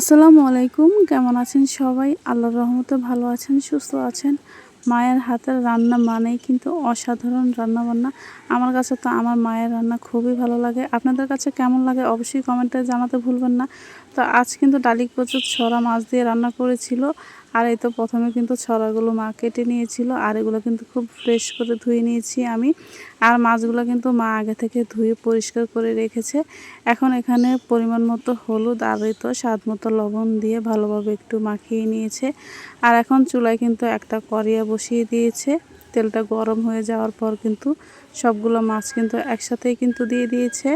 আসসালামু আলাইকুম। কেমন আছেন সবাই? আল্লাহর রহমতে ভালো আছেন সুস্থ আছেন। মায়ের হাতের রান্না মানেই কিন্তু অসাধারণ রান্না বান্না আমার কাছে তো আমার মায়ের রান্না খুবই ভালো লাগে। আপনাদের কাছে কেমন লাগে অবশ্যই কমেন্টে জানাতে ভুলবেন না। তো আজ কিন্তু ডালিক প্রচুর ছড়া মাছ দিয়ে রান্না করেছিল। আর এই তো প্রথমে কিন্তু ছড়াগুলো মা কেটে নিয়েছিল। আর এগুলো কিন্তু খুব ফ্রেশ করে ধুয়ে নিয়েছি আমি। আর মাছগুলো কিন্তু মা আগে থেকে ধুয়ে পরিষ্কার করে রেখেছে। এখন এখানে পরিমাণ মতো হলুদ আর এই তো স্বাদ মতো লবণ দিয়ে ভালোভাবে একটু মাখিয়ে নিয়েছে। আর এখন চুলায় কিন্তু একটা করিয়া বসিয়ে দিয়েছে। তেলটা গরম হয়ে যাওয়ার পর কিন্তু সবগুলো মাছ কিন্তু একসাথেই কিন্তু দিয়ে দিয়েছে।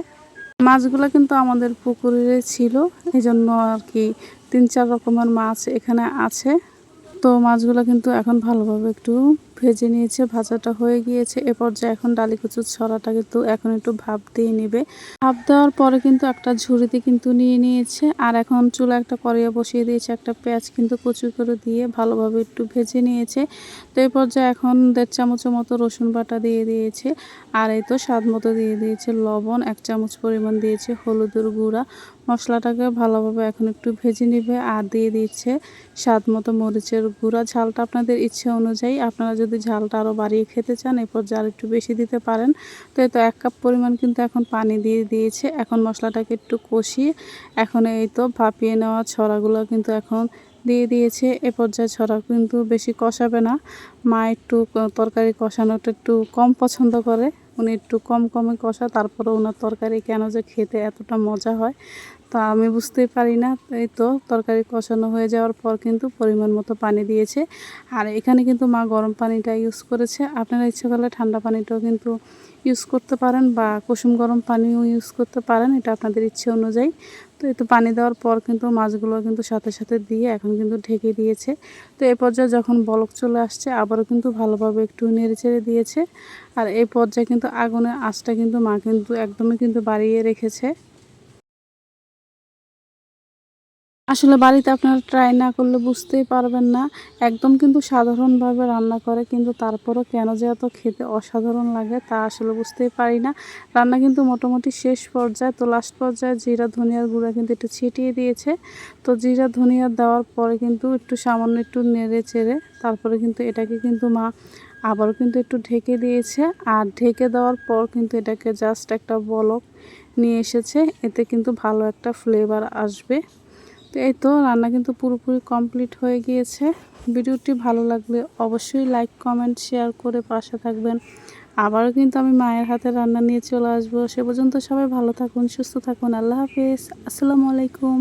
মাছগুলো কিন্তু আমাদের পুকুরে ছিল এই জন্য আর কি তিন চার রকমের মাছ এখানে আছে। তো মাছগুলো কিন্তু এখন ভালোভাবে একটু ভেজে নিয়েছে, ভাজাটা হয়ে গিয়েছে। এ পর্যায়ে এখন ডালি কচুর ছড়াটা কিন্তু এখন একটু ভাপ দিয়ে নেবে। ভাপ দেওয়ার পরে কিন্তু একটা ঝুড়িতে কিন্তু নিয়ে নিয়েছে। আর এখন চুলা একটা করিয়া বসিয়ে দিয়েছে, একটা পেঁয়াজ কিন্তু কচু করে দিয়ে ভালোভাবে একটু ভেজে নিয়েছে। তো এই পর্যায়ে এখন দেড় চামচের মতো রসুন বাটা দিয়ে দিয়েছে। আর এই তো স্বাদ মতো দিয়ে দিয়েছে লবণ, এক চামচ পরিমাণ দিয়েছে হলুদের গুঁড়া। মশলাটাকে ভালোভাবে এখন একটু ভেজে নেবে। আর দিয়ে দিচ্ছে স্বাদ মতো মরিচের গুঁড়া। ঝালটা আপনাদের ইচ্ছে অনুযায়ী আপনারা যদি ঝালটা আরও বাড়িয়ে খেতে চান, এরপর জাল একটু বেশি দিতে পারেন। তো এই তো এক কাপ পরিমাণ কিন্তু এখন পানি দিয়ে দিয়েছে। এখন মশলাটাকে একটু কষিয়ে এখন এই তো ভাপিয়ে নেওয়া ছড়াগুলো কিন্তু এখন দিয়ে দিয়েছে। এ পর্যায়ে ছড়া কিন্তু বেশি কষাবে না। মা একটু তরকারি কষানোটা একটু কম পছন্দ করে। উনি একটু কম কমে কষা, তারপরে ওনার তরকারি কেন যে খেতে এতটা মজা হয় তা আমি বুঝতেই পারি না। এই তো তরকারি কষানো হয়ে যাওয়ার পর কিন্তু পরিমাণ মতো পানি দিয়েছে। আর এখানে কিন্তু মা গরম পানিটা ইউজ করেছে। আপনারা ইচ্ছে করলে ঠান্ডা পানিটাও কিন্তু ইউজ করতে পারেন বা কুসুম গরম পানিও ইউজ করতে পারেন, এটা আপনাদের ইচ্ছে অনুযায়ী। তো একটু পানি দেওয়ার পর কিন্তু মাছগুলো কিন্তু সাথে সাথে দিয়ে এখন কিন্তু ঢেকে দিয়েছে। তো এই পর্যায়ে যখন বলক চলে আসছে, আবারও কিন্তু ভালোভাবে একটু নেড়ে চেড়ে দিয়েছে। আর এই পর্যায়ে কিন্তু আগুনের আঁচটা কিন্তু মা কিন্তু একদমই কিন্তু বাড়িয়ে রেখেছে। আসলে বাড়িতে আপনারা ট্রাই না করলে বুঝতেই পারবেন না। একদম কিন্তু সাধারণভাবে রান্না করে, কিন্তু তারপরও কেন যে এত খেতে অসাধারণ লাগে তা আসলে বুঝতেই পারি না। রান্না কিন্তু মোটামুটি শেষ পর্যায়ে, তো লাস্ট পর্যায়ে জিরা, ধনিয়ার গুঁড়া কিন্তু একটু ছিটিয়ে দিয়েছে। তো জিরা, ধনিয়া দেওয়ার পরে কিন্তু একটু সামান্য একটু নেড়ে চেড়ে, তারপরে কিন্তু এটাকে কিন্তু মা আবারও কিন্তু একটু ঢেকে দিয়েছে। আর ঢেকে দেওয়ার পর কিন্তু এটাকে জাস্ট একটা বলক নিয়ে এসেছে, এতে কিন্তু ভালো একটা ফ্লেভার আসবে। তো এই তো রান্না কিন্তু পুরোপুরি কমপ্লিট হয়ে গিয়েছে। ভিডিওটি ভালো লাগলে অবশ্যই লাইক, কমেন্ট, শেয়ার করে পাশে থাকবেন। আবারও কিন্তু আমি মায়ের হাতে রান্না নিয়ে চলে আসব। সে পর্যন্ত সবাই ভালো থাকুন, সুস্থ থাকুন। আল্লাহ হাফিজ। আসসালামু আলাইকুম।